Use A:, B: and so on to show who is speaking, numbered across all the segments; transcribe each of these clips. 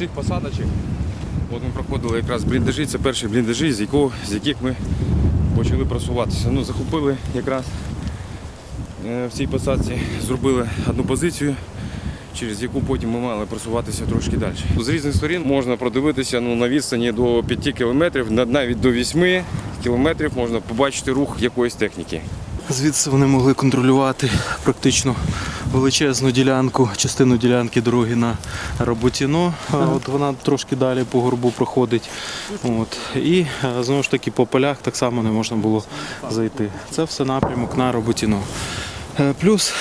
A: цих посадочок. От ми проходили якраз бліндажі, це перші бліндажі, з, якого, з яких ми почали просуватися. Ну, захопили якраз е, в цій посадці, зробили одну позицію, через яку потім ми мали просуватися трошки далі. З різних сторін можна продивитися ну, на відстані до 5 кілометрів, навіть до 8 кілометрів можна побачити рух якоїсь техніки.
B: Звідси вони могли контролювати практично величезну ділянку, частину ділянки дороги на Роботіно. От вона трошки далі по горбу проходить. От. І е, знову ж таки по полях так само не можна було зайти. Це все напрямок на Роботіно. Е, Плюс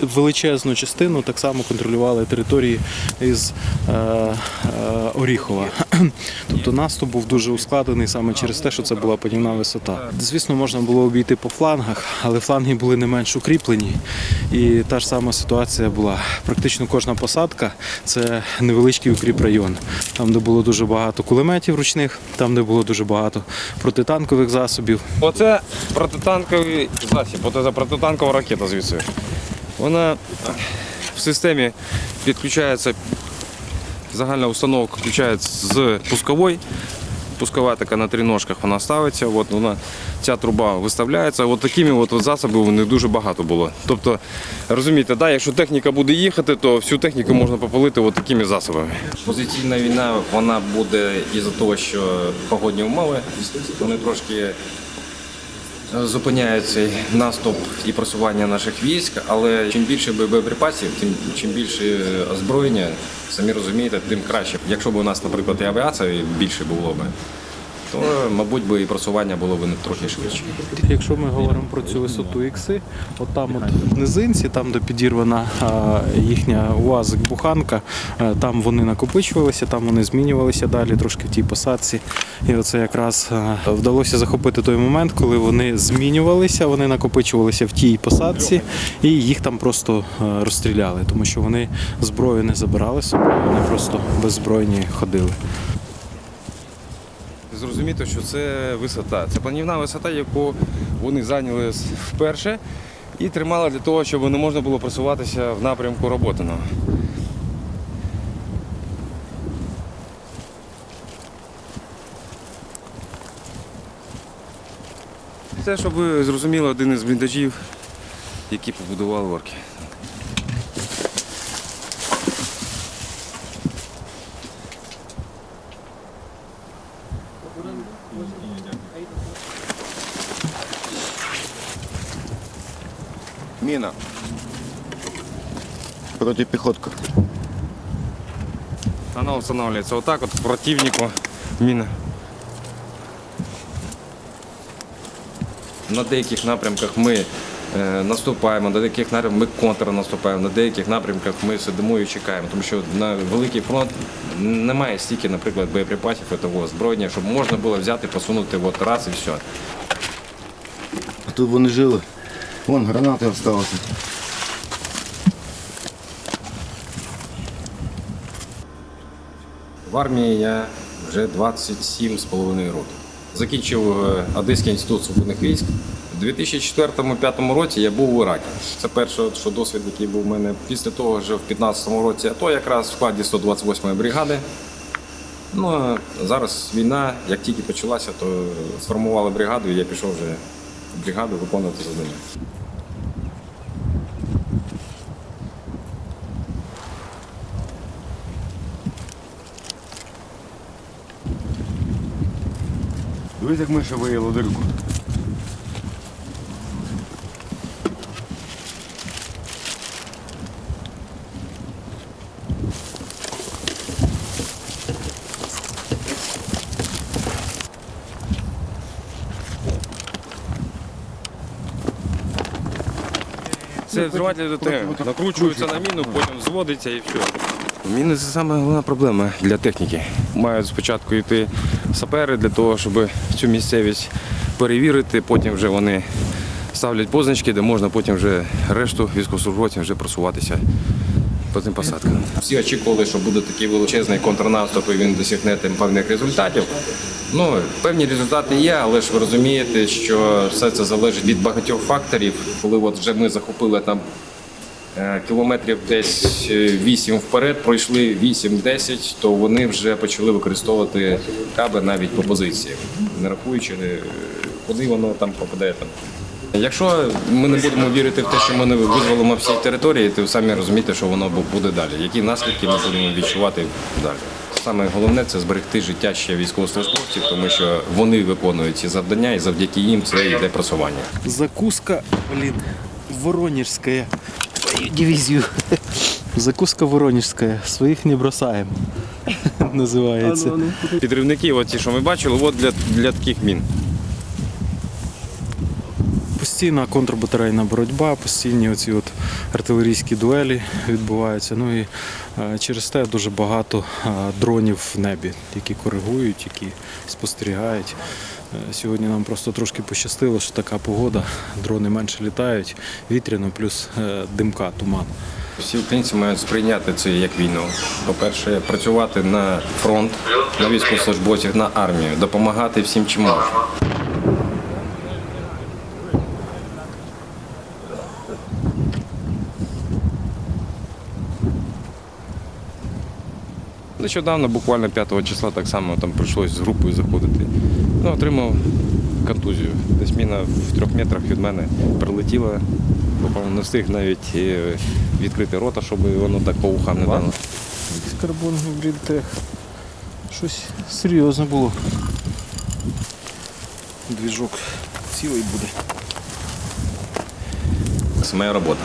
B: величезну частину так само контролювали території із е, е, Оріхова. Тобто наступ був дуже ускладений саме через те, що це була подівна висота. Звісно, можна було обійти по флангах, але фланги були не менш укріплені. І та ж сама ситуація була. Практично кожна посадка це невеличкий укріп район. Там, де було дуже багато кулеметів ручних, там, де було дуже багато протитанкових засобів.
A: Оце протитанковий засіб, оце протитанкова ракета звідси. Вона в системі підключається, загальна установка включається з пускової. Пускова така на триножках вона ставиться, от вона, ця труба виставляється. От такими от, от засобів дуже багато було. Тобто, розумієте, да, якщо техніка буде їхати, то всю техніку можна попалити от такими засобами.
C: Позиційна війна вона буде із-за того, що погодні умови вони трошки е, зупиняють цей наступ і просування наших військ, але чим більше боєприпасів, тим чим більше озброєння, самі розумієте, тим краще. Якщо б у нас, наприклад, і авіація більше було б, то, мабуть, би і просування було б трохи швидше.
B: Якщо ми говоримо про цю висоту ікси, от там от в низинці, там де підірвана їхня УАЗик-буханка, е, там вони накопичувалися, там вони змінювалися далі трошки в тій посадці. І оце якраз е, вдалося захопити той момент, коли вони змінювалися, вони накопичувалися в тій посадці, і їх там просто е, розстріляли, тому що вони зброю не забирали собою, вони просто беззбройні ходили.
A: Зрозуміти, що це висота. Це планівна висота, яку вони зайняли вперше і тримали для того, щоб не можна було просуватися в напрямку Роботиного. Це, щоб ви зрозуміли, один із бліндажів, які побудували орки.
D: Міна. Протипіхотка.
A: Она устанавливается вот так вот противнику мина.
C: На деяких напрямках ми е, наступаємо, на деяких напрямках ми контрнаступаємо, на деяких напрямках ми сидимо і чекаємо, тому що на великий фронт немає стільки, наприклад, боєприпасів того озброєння, щоб можна було взяти, посунути от раз і все.
D: Тут вони жили. Вон гранати залишилися.
C: В армії я вже 27,5 років. Закінчив е, Одеський інститут сухопутних військ. У 2004-2005 році я був в Іракі. Це перший що досвід, який був у мене. Після того вже в 2015 році, а то якраз в складі 128-ї бригади. Ну, а зараз війна, як тільки почалася, то сформували бригаду, і я пішов вже бригаду виконувати завдання.
D: Дивись, як ми ще виїли дирку.
A: Це взриватель дитини. Накручується на міну, потім зводиться і все. Міни це саме головна проблема для техніки. Мають спочатку йти сапери для того, щоб цю місцевість перевірити, потім вже вони ставлять позначки, де можна потім вже решту військовослужбовців вже просуватися по посадкам.
C: Всі очікували, що буде такий величезний контрнаступ і він досягне тим певних результатів. Ну, певні результати є, але ж ви розумієте, що все це залежить від багатьох факторів. Коли от вже ми захопили там е, кілометрів десь е, 8 вперед, пройшли 8-10, то вони вже почали використовувати каби навіть по позиції, не рахуючи, е, куди воно там попадає. Там. Якщо ми не будемо вірити в те, що ми не визволимо всі території, то самі розумієте, що воно буде далі. Які наслідки ми будемо відчувати далі. Саме головне це зберегти життя ще військовослужбовців, тому що вони виконують ці завдання, і завдяки їм це йде просування.
B: Закуска, блин, воронежская. Твою дивизию. Закуска воронежская. Своих не бросаем. Називається.
A: Підривники, от ті, що ми бачили, от для, для таких мін.
B: Постійна контрбатарейна боротьба, постійні оці от артилерійські дуелі відбуваються. Ну і е, через те дуже багато е, дронів в небі, які коригують, які спостерігають. Е, Сьогодні нам просто трошки пощастило, що така погода, дрони менше літають, вітряно, плюс димка, туман.
C: Всі українці мають сприйняти це як війну. По-перше, працювати на фронт, на військовослужбовців, на армію, допомагати всім, чим можна.
A: Нещодавно, буквально 5 числа, так само там прийшлось з групою заходити. Ну, отримав контузію. Десь міна в трьох метрах від мене прилетіла. Буквально не встиг навіть е, відкрити рота, щоб воно так по ухам не дало.
B: Карбон гібрид тех. Щось серйозне було. Двіжок цілий буде.
C: Це моя робота.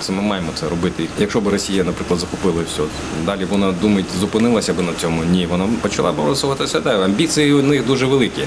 C: Це ми маємо це робити. Якщо б Росія, наприклад, захопила все, далі вона думає, зупинилася б на цьому. Ні, вона почала боросуватися. Та Амбіції у них дуже великі.